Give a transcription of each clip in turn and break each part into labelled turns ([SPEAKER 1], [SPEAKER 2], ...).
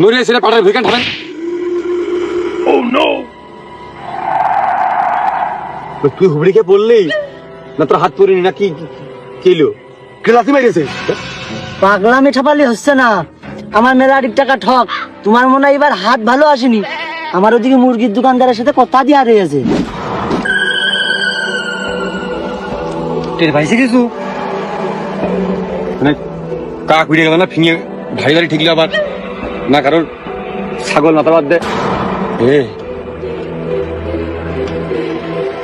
[SPEAKER 1] মরে এসে পাটার ভিকান ঠাবেন তো তুই হুবড়িকে বললি না তোর হাত পড়িনি না কি কিলো ক্লাসি মেরেছে।
[SPEAKER 2] পাগলামি ঠাপালি হচ্ছে না। আমার মেলাটির টাকা ঠক। তোমার মনে হয় এবার হাত ভালো আসেনি। আমার ওদিকে মুরগির দোকানদারের সাথে কথা দিয়া রয়েছে।
[SPEAKER 1] টের পাইছে কিছু? মানে কাক উড়ে গেল না ফিঙে ভারী ভারী ঠিকলে আবার। না কারণ ছাগল মাথা বাদ দে।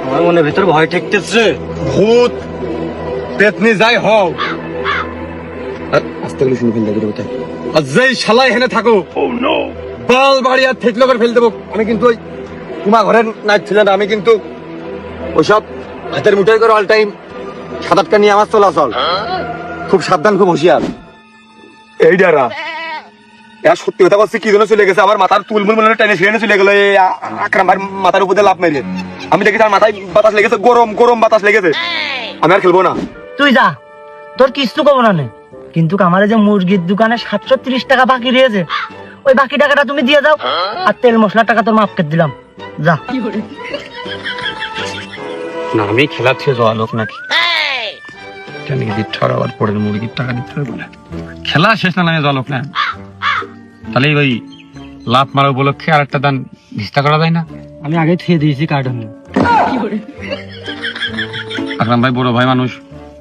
[SPEAKER 2] আমার মনে ভিতর ভয় ঠেকতেছে।
[SPEAKER 1] ভূত পেতনি যাই হও। আস্তে করে শুনে ফেল দেবে কোথায়? আর যেই শালাই হেনে থাকো বাল বাড়ি আর ঠেকলো করে ফেল দেবো। আমি কিন্তু ওই তোমার ঘরের নাচ ছিল না আমি কিন্তু ওইসব হাতের মুঠোয় করে অল টাইম সাত আটটা নিয়ে আমার চলাচল। খুব সাবধান খুব হুঁশিয়ার। এই ডারা এর সত্যি কথা বলছি কি জন্য চলে গেছে? আমার মাথার তুলমুল মনে টেনে ছিঁড়ে চলে গেলো এই আকরাম ভাইয়ের মাথার উপরে লাভ মেরে। আমি দেখি তার মাথায় বাতাস লেগেছে গরম গরম বাতাস লেগেছে। আমি আর খেলব না।
[SPEAKER 2] তুই যা তোর কিস্তু কব না নে। কিন্তু আমার যে মুরগির দোকানে সাতশো তিরিশ টাকা বাকি রয়েছে ওই বাকি টাকাটা তুমি দিয়ে যাও আর তেল মশলার টাকা তোর মাফ করে দিলাম। যা।
[SPEAKER 1] না আমি খেলার থেকে যাওয়া লোক নাকি। কেন কি দিচ্ছ আবার পরের মুরগির টাকা দিতে হবে খেলা শেষ না আমি যাওয়া লোক না। তাহলে ওই লাভ মারা উপলক্ষে আর একটা দান ভিস্তা করা যায় না
[SPEAKER 2] আমি আগে থুয়ে দিয়েছি কার্টন
[SPEAKER 1] আকরাম ভাই বড় ভাই মানুষ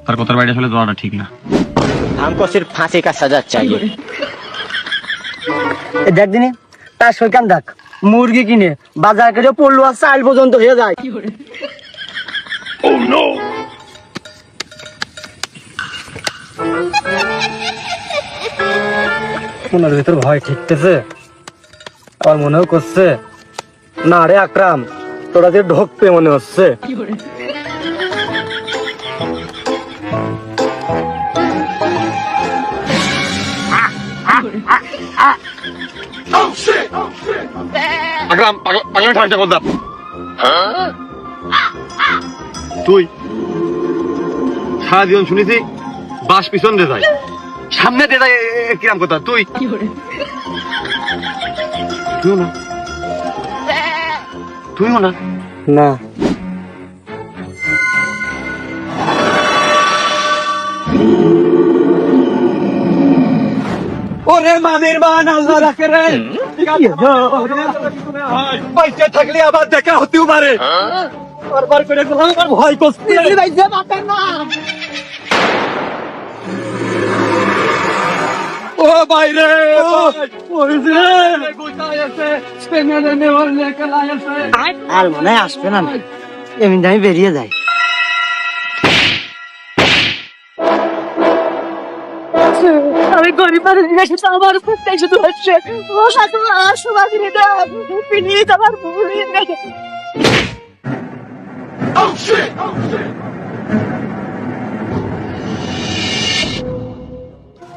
[SPEAKER 1] তার কথার বাইরে আসলে যাওয়াটা ঠিক না
[SPEAKER 3] हमको सिर्फ फांसी का सजा चाहिए
[SPEAKER 2] দেখ দিনে তার সইকান দেখ মুরগি কিনে বাজার করে পড়লো আর চাল পর্যন্ত হয়ে যায় মনের ভিতর ভয় ঠিকতেছে? আমার মনেও করছে, না রে আকরাম, তোরা যে ঢোকবে মনে হচ্ছে।
[SPEAKER 1] তুই সারা জীবন শুনেছি, বাস পিছন দিয়ে যায়। সামনে দিয়ে যায় কিরাম কথা তুই? তুইও না? তুইও না?
[SPEAKER 2] না।
[SPEAKER 1] ওরে মাদের বান আল্লাহ রাখে রে। পয়সা থাকলে আবার দেখা হতেও পারে। বারবার করে ভয় করছে। ও বাইরে
[SPEAKER 2] আর মনে হয় আসবে না এমনি আমি বেরিয়ে যাই।
[SPEAKER 4] আমি গরিব মানুষ আমার প্রত্যেক শুধু হচ্ছে ও সাথে আর সবাই পিনিয়ে যাবার ভুলিয়ে গেছে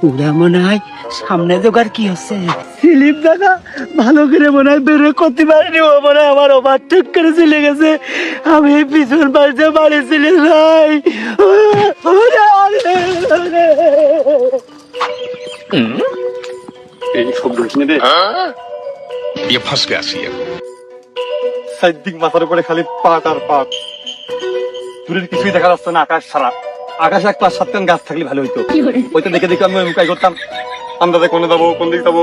[SPEAKER 2] ওরা মনে হয় সামনে দোকার কি হচ্ছে স্লিপ দেখা ভালো করে মনে হয় বেরো করতে পারিনি ও মনে হয় আমার ওভারটেক করে চলে গেছে আমি এই পিছন পাশে বাড়ি চলে যাই ওরে, ওরে, ওরে।
[SPEAKER 1] এই শব্দ শুনে দে
[SPEAKER 5] ये फंस गया सी
[SPEAKER 1] চারদিক মাথার উপরে খালি পাট আর পাট দূরের কিছুই দেখা যাচ্ছে না আকাশ ছাড়া আকাশে একটা সাতটান গাছ থাকলে ভালো হইতো ওইটা দেখে দেখে আমি মুকাই করতাম আন্দাজে কোনে যাব কোন দিকে যাব?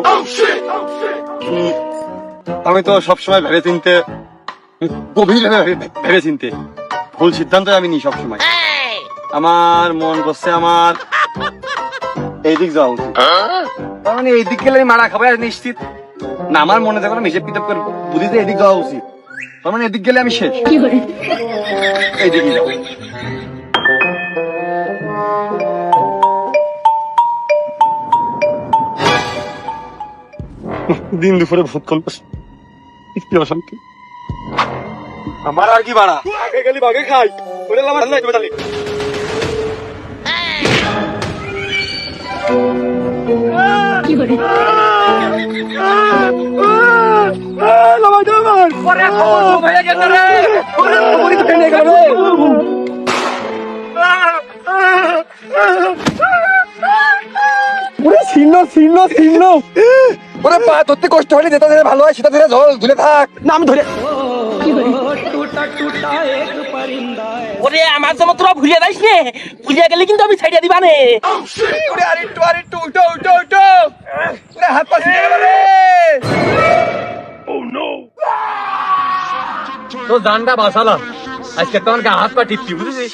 [SPEAKER 1] উম, আমি তো সবসময় ভেবে চিনতে গভীর ভেবে চিনতে। ভুল সিদ্ধান্ত আমি নিই সবসময়। আমার মন করছে আমার এইদিক যাওয়া উচিত। তার মানে এইদিক গেলে আমি মারা খাব আর নিশ্চিত। না আমার মনে যখন আমি হিসেব কিতাব করে বুঝি যে এদিক যাওয়া উচিত। তার মানে এদিক গেলে আমি শেষ। এইদিকে যাব। দিন দুপুরে ভূত কল্প কি অশান্তি। আমার আর কি বাড়া? আগে গেলি বাগে খাই। ওরে আমার নাই তুমি ছিন্ন ছিন্ন ছিন্ন। ওরে পা ধরতে কষ্ট হলে যেটা ধরে ভালো হয় সেটা ধরে জল ধরে থাক।
[SPEAKER 2] না আমি ধরে।
[SPEAKER 6] ওরে আমার জন্য তোরা ভুলে যাইস নে। ভুলে গেলে কিন্তু আমি ছাইড়া দিবা নে।
[SPEAKER 1] ওরে আর একটু আর একটু উল্টো উল্টো উল্টো ওরে হাত পা ছিঁড়ে গেল রে। তো জানটা বাঁচালাম। আজকে তোমার গা হাত পা টিপছি বুঝেছিস?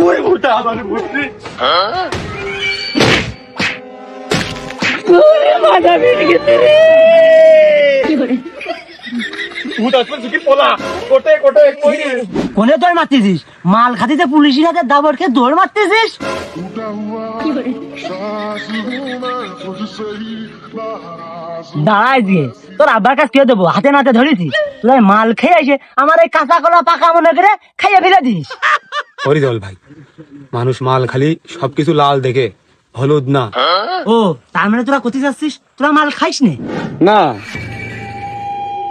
[SPEAKER 1] আমার বুঝলি রে।
[SPEAKER 2] কোনে দৌড় মারতেছিস? মাল খাতিতে পুলিশের হাতে দাবর খেয়ে দৌড় মারতেছিস? দাঁড়াই দিয়ে তোর আব্বার কাছ কে দেবো হাতে নাতে ধরেছি। তুই মাল খেয়ে এসে আমার এই কাঁচা কলা পাকা মনে করে খাইয়ে ফেলে দিস।
[SPEAKER 7] হরিদল ভাই মানুষ মাল খালি সবকিছু লাল দেখে হলুদ না।
[SPEAKER 2] ও তার মানে তোরা কোথায় যাচ্ছিস? তোরা মাল খাইস নে।
[SPEAKER 1] না।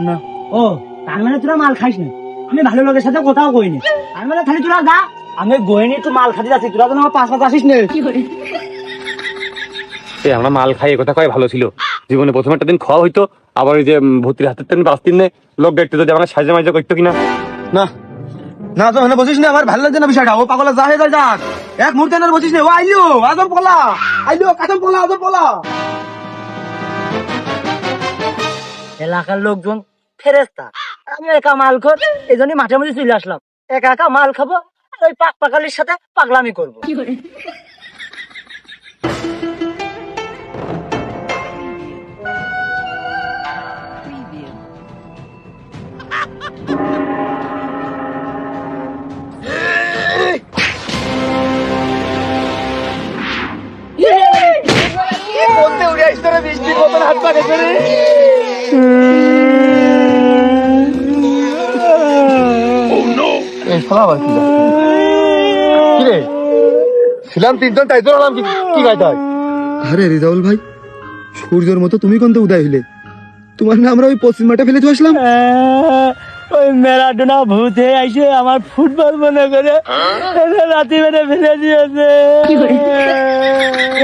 [SPEAKER 2] না। ও তার মানে তোরা মাল খাইস না। আমি ভালো লোকের সাথে কোথাও কইনি তার মানে খালি তোরা যা। আমি গইনি একটু মাল খাতে যাচ্ছি তোরা তো আমার পাঁচ পাঁচ আসিস নে।
[SPEAKER 1] আমরা মাল খাই কথা কয় ভালো ছিল। জীবনে প্রথম একটা দিন খাওয়া হইতো আবার ওই যে ভর্তির হাতের টান বাস দিনে লোক দেখতে যদি আমরা সাজে মাইজে করতো কিনা।
[SPEAKER 7] না না তো এখানে বসিস না আমার ভালো লাগছে না বিষয়টা। ও পাগলা যা হয়ে যায় যাক এক মুহূর্তে না বসিস না। ও আইলো আদম পোলা আইলো কাদম পোলা আদম পোলা।
[SPEAKER 2] এলাকার লোকজন ফেরেস্তা আমি একা মাল খোর এই জন্যই মাঠে মধ্যে চলে আসলাম। একা একা মাল খাব আর ওই পাক পাকালির সাথে পাগলামি করব।
[SPEAKER 1] কিরে? ছিলাম তিনজন তাই তো কি? কি গাইতে হয়?
[SPEAKER 7] আরে রিজাউল ভাই সূর্যের মতো তুমি কোন উদয় হইলে? তোমার না আমরা ওই পশ্চিম মাঠে ফেলে দিয়ে আসলাম।
[SPEAKER 2] ওই মেরাডোনা ভূতে আইসে আমার ফুটবল মনে করে এনে রাতি মেরে ফেলে দিয়েছে।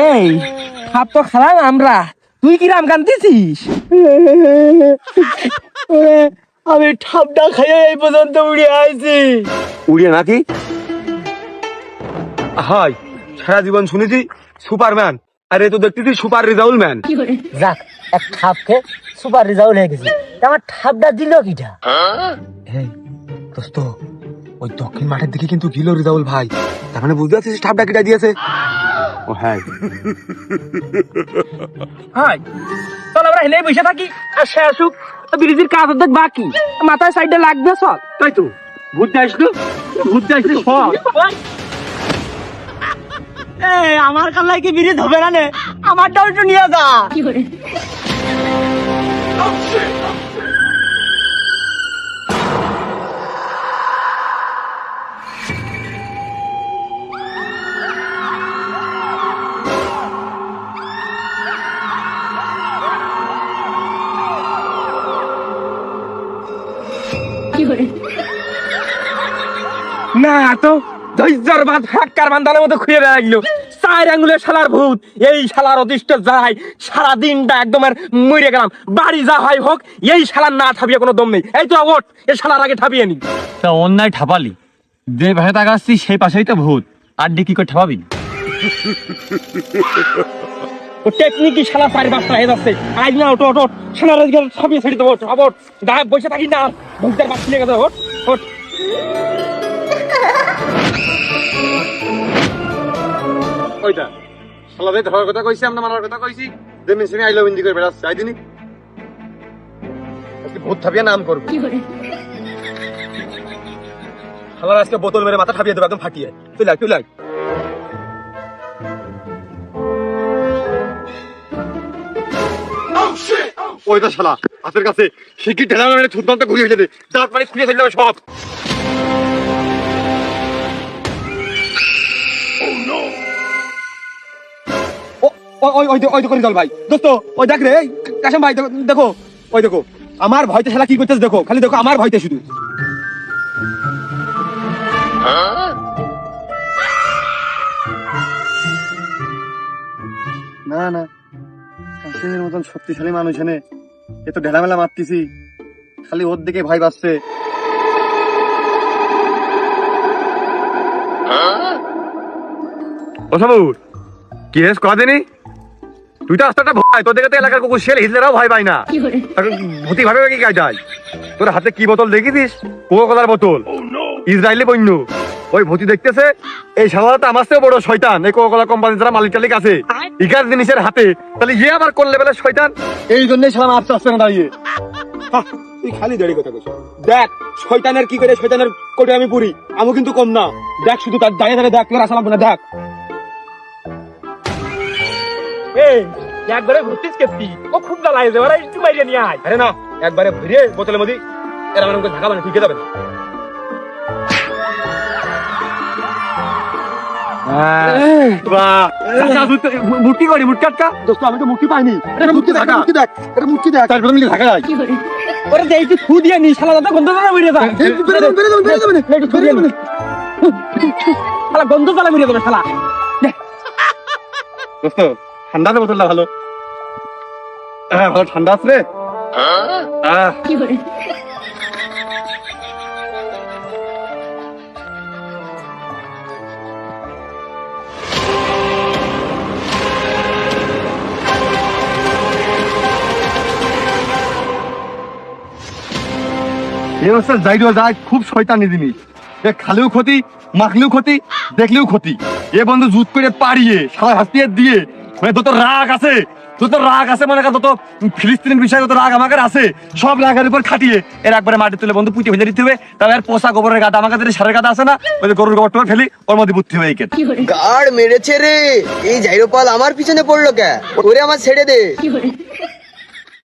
[SPEAKER 6] এই খাপ তো খালাম আমরা। তুই কি রাম কান্দিছিস?
[SPEAKER 2] আমি ঠাপটা খাইয়া এই পর্যন্ত উড়ে আইছি।
[SPEAKER 1] উড়িয়ে নাকি?
[SPEAKER 7] হাই সারা জীবন শুনেছি সুপারম্যান। আরে তো দেখতেছি সুপার রিজাউল ম্যান
[SPEAKER 2] যাক এক ঠাপ খেয়ে সুপার রেজাল্ট হয়ে গেছে। তা আমার ঠাপটা দিল কিটা?
[SPEAKER 7] এই দোস্ত ওই দক্ষিণ মাঠের দিকে কিন্তু গিল রিজাউল ভাই। তার মানে বুঝতে পারছিস ঠাপটা কিটা দিয়েছে?
[SPEAKER 1] ও হ্যাঁ
[SPEAKER 6] হাই চল আমরা হেলে বসে থাকি। আর সে আসুক। ব্রিজের কাজ অর্ধেক বাকি। মাথায় সাইডে লাগবে সব।
[SPEAKER 1] তাই তো। ঘুরতে আসলো ঘুরতে আসলে সব।
[SPEAKER 2] এই আমার কালাই কি বিড়ি হবে না নে? আমারটাও একটু নিয়ে যা।
[SPEAKER 6] না তো ধৈর্যর বাদ হাক্কার বান্ধানের মতো খুঁজে লাগল। চার আঙ্গুলের শালার ভূত এই শালার অদৃষ্ট যায় সারা দিনটা একদম আর মরে গেলাম। বাড়ি যা হয় হোক এই শালার না ঠাপিয়ে কোনো দম নেই। এই তো ওঠ এই শালার আগে ঠাপিয়ে নি।
[SPEAKER 1] তা অন্যায় ঠাপালি। যে পাশে তাকাচ্ছি সেই পাশেই তো ভূত। আর ডি কি করে ঠাপাবি?
[SPEAKER 6] ও টেকনিকই শালা চারি পাঁচটা হয়ে যাচ্ছে। আজ না ওঠ ওঠ শালার আজকে ঠাপিয়ে ছেড়ে দেবো ওঠ ওঠ। গায়ে বসে থাকি না। ভূতের বাচ্চা লেগে যাবে ওঠ ওঠ।
[SPEAKER 1] ওইটা শালাদের ধরার কথা কইছি আমরা মারার কথা কইছি। যে মিশনে আইলো বিন্দি করে বেড়াচ্ছে আই দিনি? আজকে ভূত ঠাপিয়ে নাম করব।
[SPEAKER 7] শালার আজকে বোতল মেরে মাথা ঠাপিয়ে দেবো একদম ফাটিয়ে। তুই লাগ তুই লাগ।
[SPEAKER 1] ওইটা শালা হাতের কাছে শিগগির ঢেলা মেরে থুতমান্ত ঘুরিয়ে যেতে দাঁত মানে খুঁজে ফেললে সব।
[SPEAKER 7] ওই ওই ওই করি ভাই। দোস্ত ওই দেখ রে ভাই দেখো ওই দেখো আমার ভয়তে শালা কি করতেছে দেখো খালি দেখো আমার ভয়তে শুধু।
[SPEAKER 1] না না কাশ্মীরের মতন শক্তিশালী মানুষ এনে এ তো ঢেলামেলা মারতেছি খালি ওর দিকে ভয় পাচ্ছে।
[SPEAKER 6] ও সাবুর কি হেস কদিনী তুই তো আস্তাটা ভয় তোর দেখে তো এলাকার কুকুর শেল হিজলেরাও ভয় পায় না। ভূতি ভাবে কি কাজ যায় তোর হাতে কি বোতল দেখিস? কোকো কলার বোতল ইসরায়েলি বন্য। ওই ভূতি দেখতেছে এই সালাদা তো আমার চেয়েও বড় শয়তান। এই কোকো কলা কোম্পানি যারা মালিক টালিক আছে ইকার জিনিসের হাতে। তাহলে ইয়ে আবার কোন লেভেলের শয়তান?
[SPEAKER 1] এই জন্যই সালাম আস্তে আস্তে না দাঁড়িয়ে।
[SPEAKER 7] তুই খালি দাঁড়িয়ে কথা কইছ দেখ শয়তানের কি করে শয়তানের কোটে আমি পুরি। আমি কিন্তু কম না। দেখ শুধু তার দাঁড়িয়ে দাঁড়িয়ে দেখ তোর আসা না দেখ।
[SPEAKER 6] এই একবারে ভর্তিস কেতি। ও খুব জ্বালাই যে ওরা একটু বাইরে নিয়ে আয়।
[SPEAKER 7] আরে না একবারে ভরে বোতলের মধ্যে এরা মানে ঢাকা মানে ঠিক যাবে না।
[SPEAKER 6] মুটকি করি মুটকাটকা
[SPEAKER 7] দোস্ত আমি তো মুক্তি পাইনি মুক্তি দেখ মুক্তি দেখ এটা মুক্তি দেখ
[SPEAKER 1] তারপরে মিলে থাকা যায়
[SPEAKER 6] ওরে যে একটু ফু দিয়ে নি শালা দাদা গন্ধ জ্বালা বেরিয়ে যায়
[SPEAKER 7] এই, যাবে, বেরো যাবে, বেরো যাবে
[SPEAKER 6] একটু ফু দিয়ে শালা গন্ধ জ্বালা বেরিয়ে যাবে শালা
[SPEAKER 1] দোস্ত ঠান্ডা আছে বোতলটা ভালো। হ্যাঁ ভালো ঠান্ডা আহ, এই হচ্ছে যায় খুব শয়তানি জিনিস। এ খালেও ক্ষতি মাখলেও ক্ষতি দেখলেও ক্ষতি। এ বন্ধু জুত করে পাড়িয়ে সারা হাসিয়ে দিয়ে মানে তোর রাগ আছে তোর রাগ আছে মনে কর তো ফিলিস্তিনের বিষয়ে তো রাগ আমাকে আছে সব রাগের উপর খাটিয়ে এর একবারে মাটি তুলে বন্ধু পুঁতে ভেজে দিতে হবে। তবে আর পোষা গোবরের গাদা আমার কাছে সারের গাদা আছে না ওই যে গরুর গোবরটা ফেলি ওর মধ্যে বুদ্ধি হয়ে গেছে।
[SPEAKER 8] গাড় মেরেছে রে। এই জাইরোপাল আমার পিছনে পড়ল কে? ওরে আমার ছেড়ে দে।